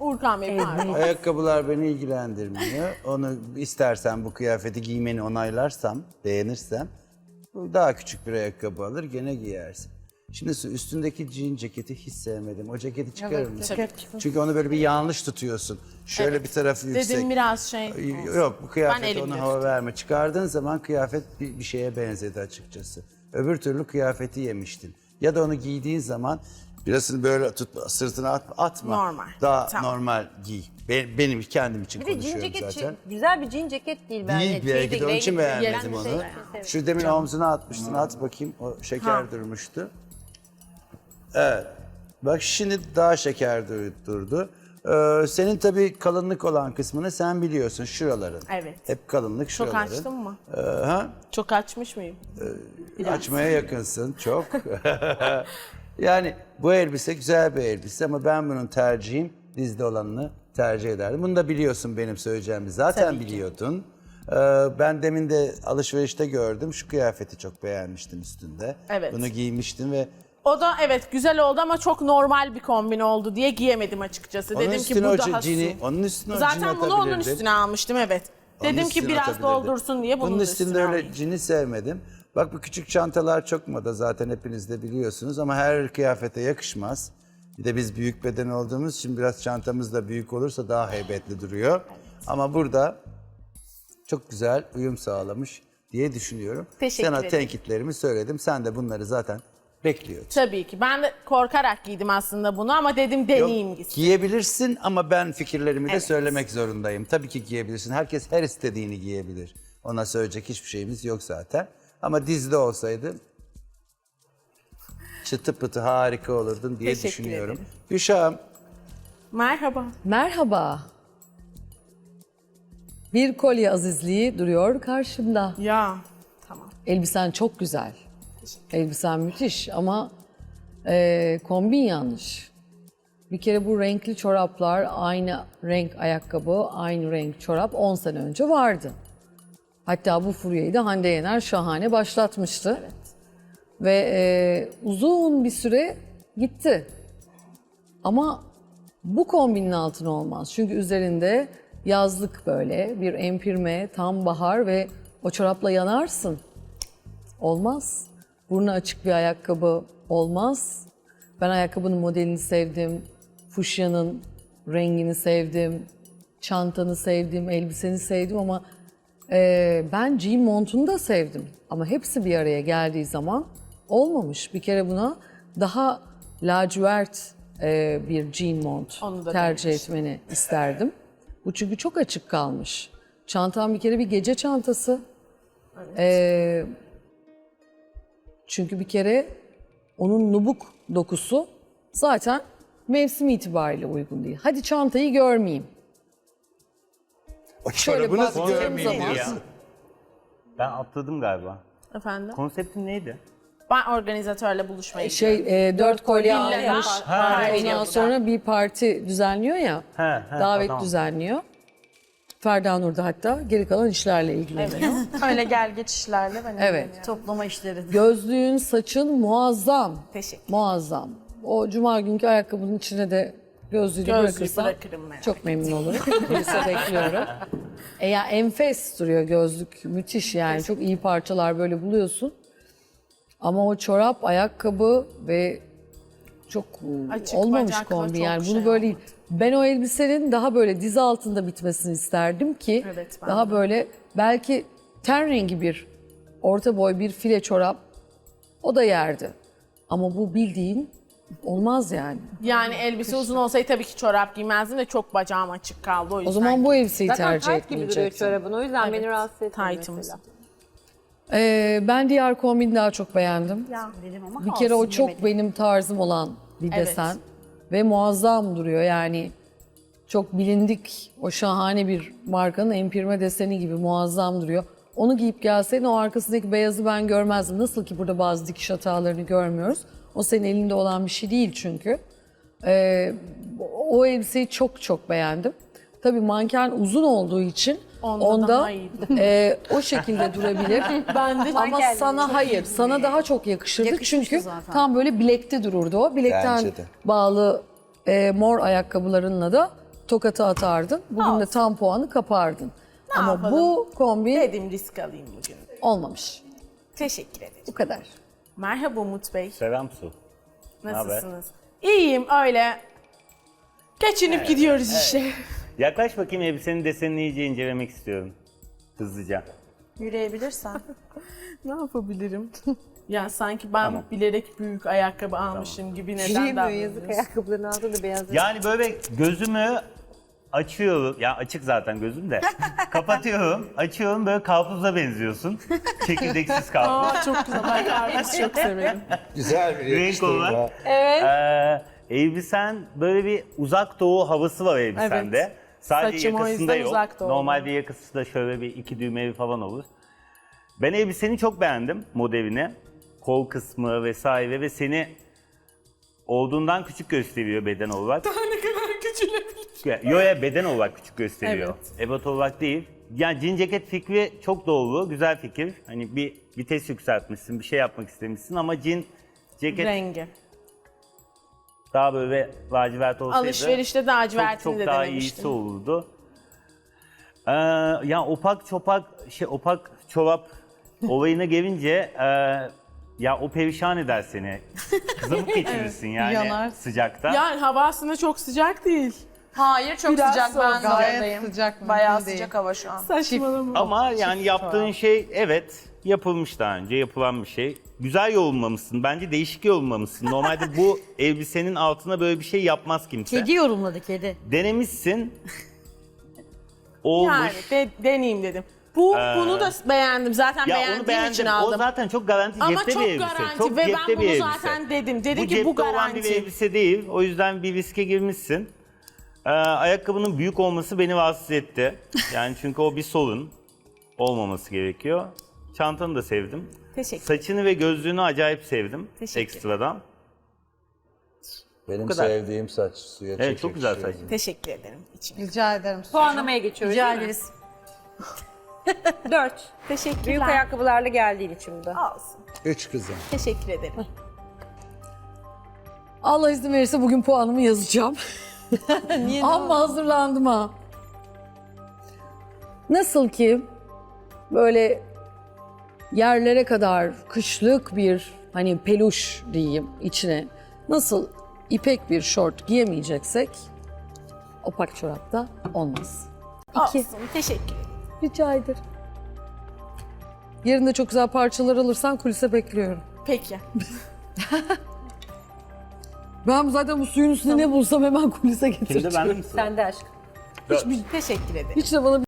Urkan Bey pardon. Ayakkabılar beni ilgilendirmiyor. Onu istersen bu kıyafeti giymeni onaylarsam, beğenirsem daha küçük bir ayakkabı alır gene giyersin. Şimdi su- üstündeki jean ceketi hiç sevmedim. O ceketi çıkarır mısın? Çünkü onu böyle bir yanlış tutuyorsun. Şöyle bir tarafı yüksek. Dedim biraz şey. Yok bu Ben kıyafet elimle ona hava verme. Çıkardığın zaman kıyafet bir, bir şeye benzedi açıkçası. Öbür türlü kıyafeti yemiştin. Ya da onu giydiğin zaman birazını böyle tutma, sırtına atma. atma. Normal. Daha Tamam. normal giy. Be- benim kendim için Bir de jean konuşuyorum ceket zaten. güzel bir jean ceket değil bence. Değil belki de onun için beğenmedim onu. rengi- Şu demin omzuna atmıştın. At bakayım. O şeker Ha. durmuştu. Evet. Bak şimdi daha şeker dur- durdu. Ee, senin tabii kalınlık olan kısmını sen biliyorsun şuraların. Evet. Hep kalınlık Çok şuraların. açtım mı? Ee, ha? Çok açmış mıyım? Açmaya yakınsın çok. yani bu elbise güzel bir elbise ama ben bunun tercihim dizde olanını tercih ederdim. Bunu da biliyorsun benim söyleyeceğimi zaten biliyordun. Ee, ben demin de alışverişte gördüm. Şu kıyafeti çok beğenmiştin üstünde. Evet. Bunu giymiştin ve O da evet güzel oldu ama çok normal bir kombin oldu diye giyemedim açıkçası. onun Dedim ki üstüne bu o daha cini, su. onun üstüne o cini Zaten bunu onun üstüne almıştım evet. Onun Dedim ki üstüne biraz doldursun diye bunun, Bunun üstüne, üstünde öyle alayım. cini sevmedim. Bak bu küçük çantalar çok moda zaten hepiniz de biliyorsunuz ama her kıyafete yakışmaz. Bir de biz büyük beden olduğumuz için biraz çantamız da büyük olursa daha heybetli duruyor. Ama burada çok güzel uyum sağlamış diye düşünüyorum. Teşekkür Sana ederim. tenkitlerimi söyledim. Sen de bunları zaten bekliyordun. Tabii ki. Ben de korkarak giydim aslında bunu ama dedim deneyeyim gitsin. giyebilirsin ama ben fikirlerimi de Evet. söylemek zorundayım. Tabii ki giyebilirsin. Herkes her istediğini giyebilir. Ona söyleyecek hiçbir şeyimiz yok zaten. Ama dizide olsaydı çıtı pıtı harika olurdun diye Teşekkür düşünüyorum. ederim. Gülşah'ım Merhaba. Merhaba. Bir kolye azizliği duruyor karşımda. Ya tamam. Elbisen çok güzel. Elbisen müthiş ama e, kombin yanlış. Bir kere bu renkli çoraplar, aynı renk ayakkabı, aynı renk çorap 10 sene önce vardı. Hatta bu furyayı da Hande Yener şahane başlatmıştı. Ve e, uzun bir süre gitti. Ama bu kombinin altına olmaz. Çünkü üzerinde yazlık böyle bir empirme, tam bahar ve o çorapla yanarsın. Olmaz. Burnu açık bir ayakkabı olmaz. Ben ayakkabının modelini sevdim. Fuşyanın rengini sevdim. Çantanı sevdim, elbiseni sevdim ama e, ben jean montunu da sevdim. Ama hepsi bir araya geldiği zaman olmamış. Bir kere buna daha lacivert e, bir jean mont tercih denemiştim. etmeni isterdim. Bu çünkü çok açık kalmış. Çantam bir kere bir gece çantası. Ee, çünkü bir kere onun nubuk dokusu zaten mevsim itibariyle uygun değil. Hadi çantayı görmeyeyim. O Şöyle çorabı nasıl baktığım görmeyeyim zaman-. Ben atladım galiba. Efendim? Konseptin neydi? Ben organizatörle buluşmaya gidiyorum. Şey e, dört kolye Villa almış. var. Ha, Ondan sonra bir parti düzenliyor ya. He, he, davet tamam. düzenliyor. Ferda Nur da hatta geri kalan işlerle ilgileniyor. Öyle gel geç işlerle ben Evet. Toplama işleri. Gözlüğün, saçın muazzam. Teşekkür. Muazzam. O cuma günkü ayakkabının içine de gözlüğü de Gözlüğü bırakırsan bırakırım merak çok memnun olurum. Lise bekliyorum. E ya enfes duruyor gözlük. Müthiş yani. Çok iyi parçalar böyle buluyorsun. Ama o çorap, ayakkabı ve çok Açık olmamış bacakla kombi çok yani. Bunu şey böyle olmadı. ben o elbisenin daha böyle diz altında bitmesini isterdim ki Evet, ben daha de. böyle belki ten rengi bir orta boy bir file çorap o da yerdi. Ama bu bildiğin olmaz yani. Yani elbise uzun olsaydı tabii ki çorap giymezdim de çok bacağım açık kaldı o yüzden. O zaman bu elbiseyi Zaten tercih tight gibi duruyor etmeyecektim. çorabın. O yüzden beni rahatsız etmiyor Tight'ımız. mesela. Ee, ben diğer kombini daha çok beğendim. Dedim ama Bir kere o olsun çok demedim. benim tarzım olan bir Evet. desen ve muazzam duruyor yani. Çok bilindik o şahane bir markanın empirme deseni gibi muazzam duruyor. Onu giyip gelseydin o arkasındaki beyazı ben görmezdim. Nasıl ki burada bazı dikiş hatalarını görmüyoruz. O senin elinde olan bir şey değil çünkü. Ee, o elbiseyi çok çok beğendim. Tabii manken uzun olduğu için Onda onda, e, o şekilde durabilir. Ben de Ama sana hayır, sana daha çok yakışırdı Yakışmıştı çünkü zaten. tam böyle bilekte dururdu o. Bilekten Bence de. bağlı e, mor ayakkabılarınla da tokatı atardın. Bugün de tam puanı kapardın. Ne Ama yapalım? bu kombin Dedim risk alayım bugün. olmamış. Teşekkür ederim. Bu kadar. Merhaba Umut Bey. Selam Su. Nasılsınız? İyiyim öyle. Geçinip gidiyoruz işte. Yaklaş bakayım elbisenin desenini iyice incelemek istiyorum. Hızlıca. Yürüyebilirsen. ne yapabilirim? ya sanki ben Tamam. bilerek büyük ayakkabı almışım gibi neden Yürüyemiyor yazık davranıyorsun? ayakkabıların altında da beyaz. Yani böyle gözümü açıyorum. Ya açık zaten gözüm de. Kapatıyorum. Açıyorum böyle karpuza benziyorsun. Çekirdeksiz karpuz. Aa çok güzel. Ben karpuz çok severim. Güzel bir Renk yakıştırma. olarak. Ee, elbisen böyle bir uzak doğu havası var elbisende. Evet. Sadece Saçım o yakasında yüzden yok. uzak doğu. Normalde yakası da şöyle bir iki düğmeli falan olur. Ben elbiseni çok beğendim modelini. Kol kısmı vesaire ve seni olduğundan küçük gösteriyor beden olarak. Ne kadar küçülebilir. Yo ya beden olarak küçük gösteriyor. Evet. Ebat olarak değil. Yani jean ceket fikri çok doğru, güzel fikir. Hani bir vites yükseltmişsin, bir şey yapmak istemişsin ama jean ceket Rengi. daha böyle lacivert olsaydı Alışverişte de çok, lacivertini çok de daha iyisi denemiştim. olurdu. Ee, yani opak çopak, şey opak çorap olayına gelince e, ya o perişan eder seni. Kızamık geçirirsin yani Yanar. sıcakta. Yani hava aslında çok sıcak değil. Hayır çok Biraz sıcak soğuk. ben Gayet oradayım. sıcak, Bayağı mümkün değil. sıcak hava şu an. Saçmalama. Ama yani yaptığın şey evet yapılmış daha önce yapılan bir şey. Güzel yorumlamışsın. Bence değişik yorumlamışsın. Normalde bu elbisenin altına böyle bir şey yapmaz kimse. Kedi yorumladı kedi. Denemişsin. Olmuş. Yani de, deneyeyim dedim. Bu Ee, bunu da beğendim. Zaten ya beğendiğim onu beğendim. için O aldım. zaten çok garanti Ama cepte çok bir elbise. garanti çok ve ben bunu elbise. zaten dedim. Dedim bu ki bu cepte olan bir garanti. elbise değil. O yüzden bir riske girmişsin. Ee, ayakkabının büyük olması beni rahatsız etti. Yani çünkü o bir sorun. Olmaması gerekiyor. Çantanı da sevdim. Teşekkür Saçını ve gözlüğünü acayip sevdim Teşekkür. ekstradan. Benim kadar. sevdiğim saç suya Evet çok güzel şey. saç. Teşekkür ederim. İçim. Rica ederim. Puanlamaya geçiyoruz Rica değil mi? ederiz. Dört. Teşekkürler. Büyük ayakkabılarla geldiğin için bu da. Olsun. Üç kızım. Teşekkür ederim. Allah izin verirse bugün puanımı yazacağım. Niye? Amma hazırlandım ha. Nasıl ki böyle yerlere kadar kışlık bir hani peluş diyeyim içine nasıl ipek bir şort giyemeyeceksek opak çorapta olmaz. İki. Olsun. Teşekkür ederim. Rica ederim. Yerinde çok güzel parçalar alırsan kulise bekliyorum. Peki. Ben zaten bu suyun üstünde ne bulsam hemen kulise getireceğim. Şimdi bende misin? Sen de aşk. Teşekkür ederim. Hiç de bana